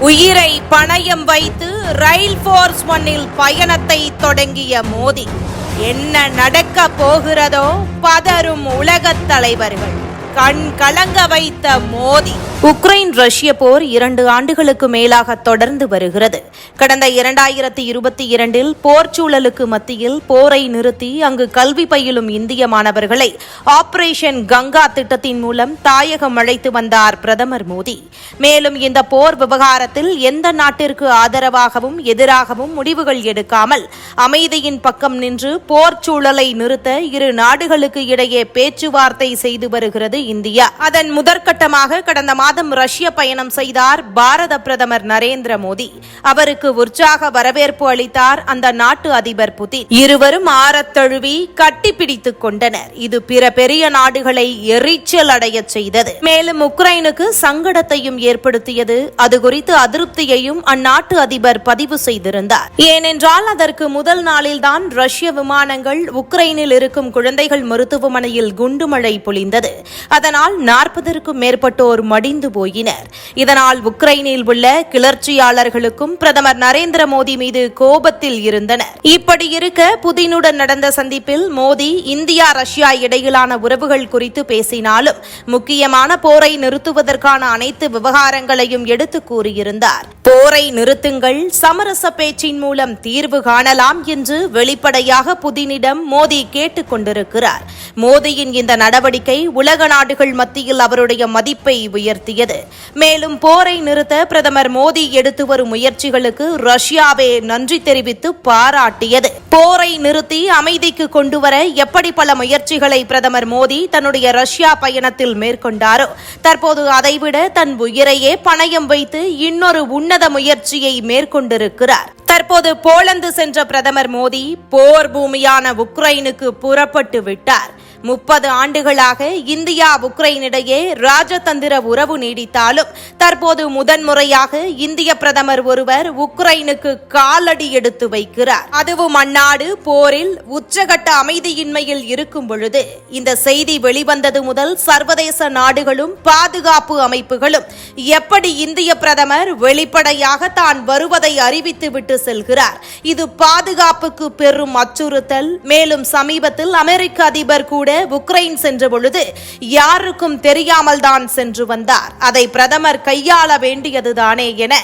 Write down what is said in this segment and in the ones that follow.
உயிரை பணயம் வைத்து ரயில் போர்ஸ் ஒன்னில் பயணத்தை தொடங்கிய மோடி என்ன நடக்க போகிறதோ பதரும் உலகத் தலைவர்கள். கண் கலங்க வைத்த மோடி உக்ரைன் ரஷ்ய போர் இரண்டு ஆண்டுகளுக்கு மேலாக தொடர்ந்து வருகிறது. கடந்த இரண்டாயிரத்தி இருபத்தி இரண்டில் போர் சூழலுக்கு மத்தியில் போரை நிறுத்தி அங்கு கல்வி பயிலும் இந்திய மாணவர்களை ஆபரேஷன் கங்கா திட்டத்தின் மூலம் தாயகம் அழைத்து வந்தார் பிரதமர் மோடி மேலும் இந்த போர் விவகாரத்தில் எந்த நாட்டிற்கு ஆதரவாகவும் எதிராகவும் முடிவுகள் எடுக்காமல் அமைதியின் பக்கம் நின்று போர் சூழலை நிறுத்த இரு நாடுகளுக்கு இடையே பேச்சுவார்த்தை செய்து வருகிறது இந்தியா. அதன் முதற்கட்டமாக கடந்த மாதம் ரஷ்ய பயணம் செய்தார் பாரத பிரதமர் நரேந்திர மோடி. அவருக்கு உற்சாக வரவேற்பு அளித்தார் அந்த நாட்டு அதிபர் புதின். இருவரும் ஆரத்தழுவி கட்டிப்பிடித்துக் கொண்டனர். இது பிற பெரிய நாடுகளை எரிச்சல் அடைய செய்தது. மேலும் உக்ரைனுக்கு சங்கடத்தையும் ஏற்படுத்தியது. அது குறித்து அதிருப்தியையும் அந்நாட்டு அதிபர் பதிவு செய்திருந்தார். ஏனென்றால் அதற்கு முதல் நாளில்தான் ரஷ்ய விமானங்கள் உக்ரைனில் இருக்கும் குழந்தைகள் மருத்துவமனையில் குண்டுமழை பொழிந்தது. அதனால் நாற்பதற்கும் மேற்பட்டோர் மடிந்து போயினர். இதனால் உக்ரைனில் உள்ள கிளர்ச்சியாளர்களுக்கும் பிரதமர் நரேந்திர மோடி மீது கோபத்தில் இருந்தனர். இப்படி இருக்க புதினுடன் நடந்த சந்திப்பில் மோடி இந்தியா ரஷ்யா இடையிலான உறவுகள் குறித்து பேசினாலும் முக்கியமான போரை நிறுத்துவதற்கான அனைத்து விவகாரங்களையும் எடுத்து கூறியிருந்தார். போரை நிறுத்துங்கள் சமரச பேச்சின் மூலம் தீர்வு காணலாம் என்று வெளிப்படையாக புதினிடம் மோடி கேட்டுக் கொண்டிருக்கிறார். மோடியின் இந்த நடவடிக்கை உலக நாடுகள் மத்தியில் அவருடைய மதிப்பை உயர்த்தியது. மேலும் போரை நிறுத்த பிரதமர் மோடி எடுத்து வரும் முயற்சிகளுக்கு ரஷ்யாவே நன்றி தெரிவித்து பாராட்டியது. போரை நிறுத்தி அமைதிக்கு கொண்டுவர எப்படி பல முயற்சிகளை பிரதமர் மோடி தன்னுடைய ரஷ்யா பயணத்தில் மேற்கொண்டாரோ தற்போது அதைவிட தன் உயிரையே பணயம் வைத்து இன்னொரு உன்னத முயற்சியை மேற்கொண்டிருக்கிறார். தற்போது போலந்து சென்ற பிரதமர் மோடி போர் பூமியான உக்ரைனுக்கு புறப்பட்டு விட்டார். முப்பது ஆண்டுகளாக இந்தியா உக்ரைன் இடையே ராஜதந்திர உறவு நீடித்தாலும் தற்போது முதன்முறையாக இந்திய பிரதமர் ஒருவர் உக்ரைனுக்கு காலடி எடுத்து வைக்கிறார். அதுவும் அந்நாடு போரில் உச்சகட்ட அமைதியின்மையில் இருக்கும் பொழுது இந்த செய்தி வெளிவந்தது முதல் சர்வதேச நாடுகளும் பாதுகாப்பு அமைப்புகளும் எப்படி இந்திய பிரதமர் வெளிப்படையாக தான் வருவதை அறிவித்துவிட்டு செல்கிறார். இது பாதுகாப்புக்கு பெரும் அச்சுறுத்தல். மேலும் சமீபத்தில் அமெரிக்க அதிபர் கூட உக்ரைன் சென்ற பொழுது யாருக்கும் தெரியாமல் தான் சென்று வந்தார். அதை பிரதமர் கையாள வேண்டியதுதானே என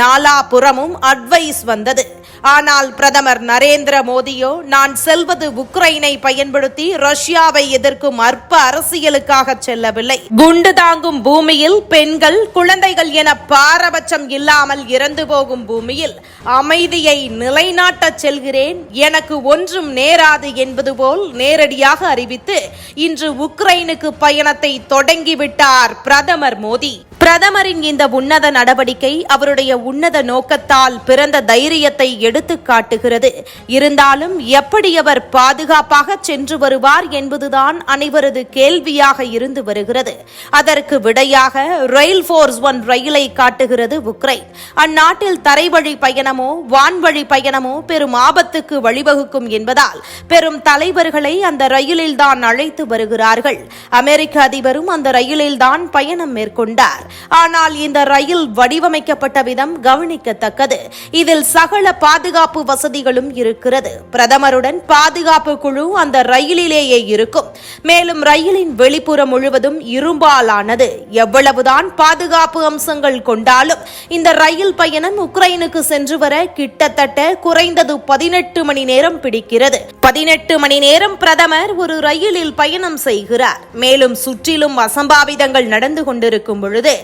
நாலாபுறமும் அட்வைஸ் வந்தது. ஆனால் பிரதமர் நரேந்திர மோடியோ நான் செல்வது உக்ரைனை பயன்படுத்தி ரஷ்யாவை எதிர்க்கும் அற்ப அரசியலுக்காக செல்லவில்லை. குண்டு தாங்கும் பூமியில் பெண்கள் குழந்தைகள் என பாரபட்சம் இல்லாமல் இறந்து போகும் பூமியில் அமைதியை நிலைநாட்டச் செல்கிறேன். எனக்கு ஒன்றும் நேராது என்பது போல் நேரடியாக அறிவித்து இன்று உக்ரைனுக்கு பயணத்தை தொடங்கிவிட்டார் பிரதமர் மோடி. பிரதமரின் இந்த உன்னத நடவடிக்கை அவருடைய உன்னத நோக்கத்தால் பிறந்த தைரியத்தை எடுத்து காட்டுகிறது இருந்தாலும் எப்படி அவர் பாதுகாப்பாக சென்று வருவார் என்பதுதான் அனைவரது கேள்வியாக இருந்து வருகிறது. அதற்கு விடையாக ரயில் போர்ஸ் ஒன் ரயிலை காட்டுகிறது உக்ரைன். அந்நாட்டில் தரைவழி பயணமோ வான்வழி பயணமோ பெரும் ஆபத்துக்கு வழிவகுக்கும் என்பதால் பெரும் தலைவர்களை அந்த ரயிலில்தான் அழைத்து வருகிறார்கள். அமெரிக்க அதிபரும் அந்த ரயிலில் தான் பயணம் மேற்கொண்டார். ஆனால் இந்த ரயில் வடிவமைக்கப்பட்ட விதம் கவனிக்கத்தக்கது. இதில் சகல பாதுகாப்பு வசதிகளும் இருக்கிறது. பிரதமருடன் பாதுகாப்பு குழு அந்த ரயிலிலேயே இருக்கும். மேலும் ரயிலின் வெளிப்புறம் முழுவதும் இரும்பாலானது. எவ்வளவுதான் பாதுகாப்பு அம்சங்கள் கொண்டாலும் இந்த ரயில் பயணம் உக்ரைனுக்கு சென்று வர கிட்டத்தட்ட குறைந்தது பதினெட்டு மணி நேரம் பிடிக்கிறது. பதினெட்டு மணி நேரம் பிரதமர் ஒரு ரயிலில் பயணம் செய்கிறார். மேலும் சுற்றிலும் அசம்பாவிதங்கள் நடந்து கொண்டிருக்கும் பொழுது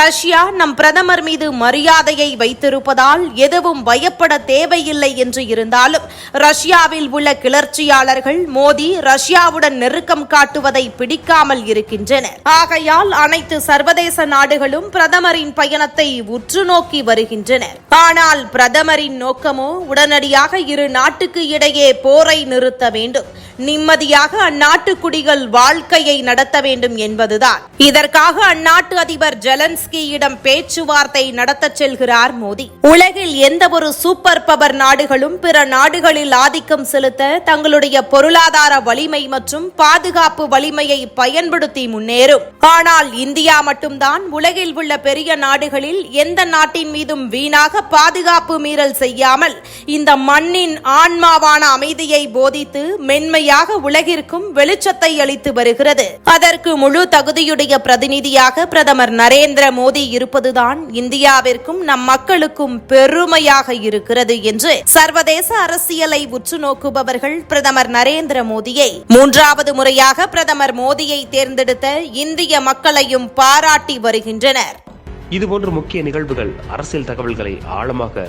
ரஷ்யா நம் பிரதமர் மீது மரியாதையை வைத்திருப்பதால் எதுவும் பயப்பட தேவையில்லை என்று இருந்தாலும் ரஷ்யாவில் உள்ள கிளர்ச்சியாளர்கள் மோடி ரஷ்யாவுடன் நெருக்கம் காட்டுவதை பிடிக்காமல் இருக்கின்றனர். ஆகையால் அனைத்து சர்வதேச நாடுகளும் பிரதமரின் பயணத்தை உற்று நோக்கி வருகின்றனர். ஆனால் பிரதமரின் நோக்கமோ உடனடியாக இரு நாட்டுக்கு இடையே போரை நிறுத்த வேண்டும். நிம்மதியாக அந்நாட்டு குடிகள் வாழ்க்கையை நடத்த வேண்டும் என்பதுதான். இதற்காக அந்நாட்டு அதிபர் ஜெலன்ஸ்கியிடம் பேச்சுவார்த்தை நடத்த செல்கிறார் மோடி. உலகில் எந்த ஒரு சூப்பர் பவர் நாடுகளும் பிற நாடுகளில் ஆதிக்கம் செலுத்த தங்களுடைய பொருளாதார வலிமை மற்றும் பாதுகாப்பு வலிமையை பயன்படுத்தி முன்னேறும். ஆனால் இந்தியா மட்டும்தான் உலகில் உள்ள பெரிய நாடுகளில் எந்த நாட்டின் மீதும் வீணாக பாதுகாப்பு மீறல் செய்யாமல் இந்த மண்ணின் ஆன்மாவான அமைதியை போதித்து மென்மையாக வழியாக உலகிற்கும் வெளிச்சத்தை அளித்து வருகிறது. அதற்கு முழு தகுதியுடைய பிரதிநிதியாக பிரதமர் நரேந்திர மோடி இருப்பதுதான் இந்தியாவிற்கும் நம் மக்களுக்கும் பெருமையாக இருக்கிறது என்று சர்வதேச அரசியலை உற்று நோக்குபவர்கள் பிரதமர் நரேந்திர மோடியை. மூன்றாவது முறையாக பிரதமர் மோடியை தேர்ந்தெடுத்த இந்திய மக்களையும் பாராட்டி வருகின்றனர். இதுபோன்ற முக்கிய நிகழ்வுகள் அரசியல் தகவல்களை ஆழமாக